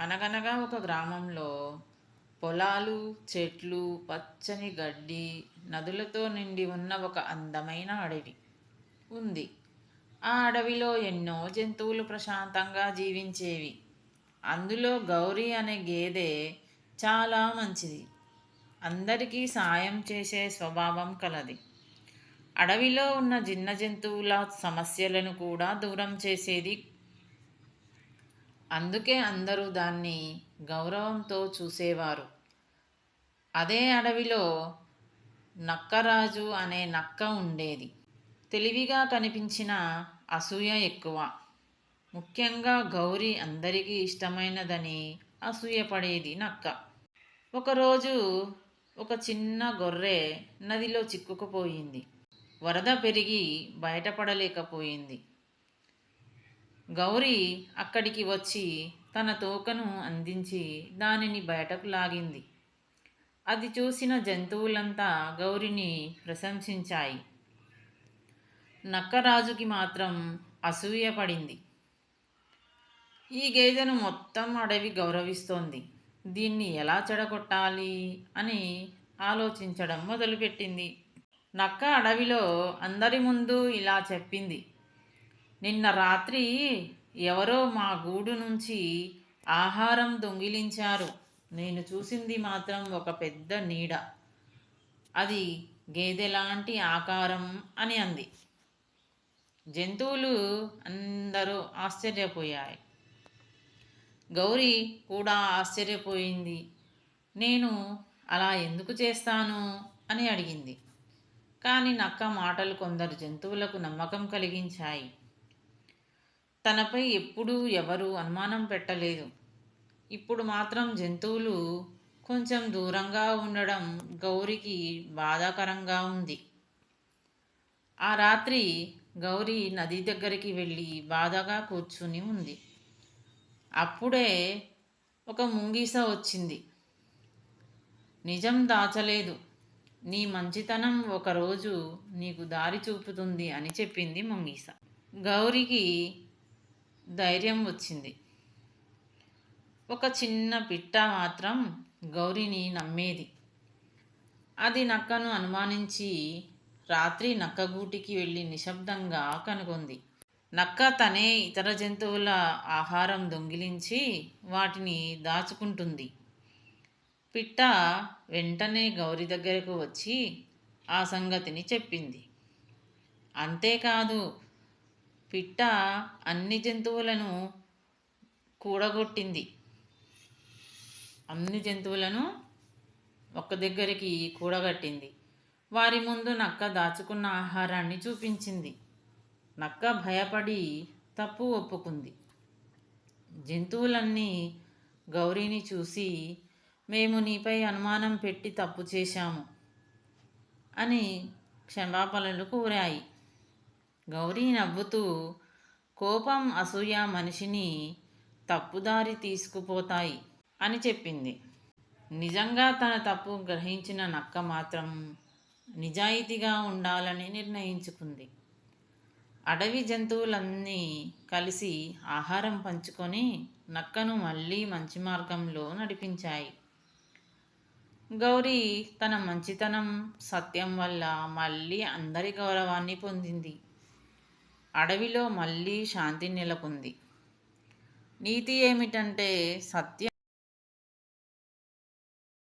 అనగనగా ఒక గ్రామంలో పొలాలు చెట్లు పచ్చని గడ్డి నదులతో నిండి ఉన్న ఒక అందమైన అడవి ఉంది. ఆ అడవిలో ఎన్నో జంతువులు ప్రశాంతంగా జీవించేవి. అందులో గౌరీ అనే గేదె చాలా మంచిది. అందరికీ సాయం చేసే స్వభావం కలది. అడవిలో ఉన్న చిన్న జంతువుల సమస్యలను కూడా దూరం చేసేది అందుకే అందరూ దాన్ని గౌరవంతో చూసేవారు. అదే అడవిలో నక్కరాజు అనే నక్క ఉండేది. తెలివిగా కనిపించిన అసూయ ఎక్కువ. ముఖ్యంగా గౌరీ అందరికీ ఇష్టమైనదని అసూయపడేది నక్క. ఒకరోజు ఒక చిన్న గొర్రె నదిలో చిక్కుకుపోయింది. వరద పెరిగి బయటపడలేకపోయింది. గౌరీ అక్కడికి వచ్చి తన తోకను అందించి దానిని బయటకు లాగింది. అది చూసిన జంతువులంతా గౌరిని ప్రశంసించాయి. నక్కరాజుకి మాత్రం అసూయపడింది ఈ గేదెను మొత్తం అడవి గౌరవిస్తోంది. దీన్ని ఎలా చెడగొట్టాలి అని ఆలోచించడం మొదలుపెట్టింది. నక్క అడవిలో అందరి ముందు ఇలా చెప్పింది. నిన్న రాత్రి ఎవరో మా గూడు నుంచి ఆహారం దొంగిలించారు. నేను చూసింది మాత్రం ఒక పెద్ద నీడ. అది గేదెలాంటి ఆకారం అని అంది. జంతువులు అందరూ ఆశ్చర్యపోయాయి. గౌరీ కూడా ఆశ్చర్యపోయింది. నేను అలా ఎందుకు చేస్తాను? అని అడిగింది. కానీ నక్క మాటలు కొందరు జంతువులకు నమ్మకం కలిగించాయి. తనపై ఎప్పుడూ ఎవరు అనుమానం పెట్టలేదు. ఇప్పుడు మాత్రం జంతువులు కొంచెం దూరంగా ఉండడం గౌరికి బాధాకరంగా ఉంది. ఆ రాత్రి గౌరీ నది దగ్గరికి వెళ్ళి బాధగా కూర్చుని ఉంది. అప్పుడే ఒక ముంగీస వచ్చింది. నిజం దాచలేదు. నీ మంచితనం ఒకరోజు నీకు దారి చూపుతుంది అని చెప్పింది ముంగీస. గౌరికి ధైర్యం వచ్చింది. ఒక చిన్న పిట్ట మాత్రం గౌరిని నమ్మేది. అది నక్కను అనుమానించి రాత్రి నక్కగూటికి వెళ్ళి నిశ్శబ్దంగా కనుగొంది. నక్క తనే ఇతర జంతువుల ఆహారం దొంగిలించి వాటిని దాచుకుంటుంది. పిట్ట వెంటనే గౌరి దగ్గరకు వచ్చి ఆ సంగతిని చెప్పింది. అంతేకాదు పిట్ట అన్ని జంతువులను కూడగొట్టింది. అన్ని జంతువులను ఒక్క దగ్గరికి కూడగట్టింది. వారి ముందు నక్క దాచుకున్న ఆహారాన్ని చూపించింది. నక్క భయపడి తప్పు ఒప్పుకుంది. జంతువులన్నీ గౌరీని చూసి మేము నీపై అనుమానం పెట్టి తప్పు చేశాము అని క్షమాపణలు కోరాయి. గౌరీ నవ్వుతూ కోపం అసూయ మనిషిని తప్పుదారి తీసుకుపోతాయి అని చెప్పింది. నిజంగా తన తప్పు గ్రహించిన నక్క మాత్రం నిజాయితీగా ఉండాలని నిర్ణయించుకుంది. అడవి జంతువులన్నీ కలిసి ఆహారం పంచుకొని నక్కను మళ్ళీ మంచి మార్గంలో నడిపించాయి. గౌరీ తన మంచితనం సత్యం వల్ల మళ్ళీ అందరి గౌరవాన్ని పొందింది. అడవిలో మళ్ళీ శాంతి నెలకొంది. నీతి ఏమిటంటే సత్యం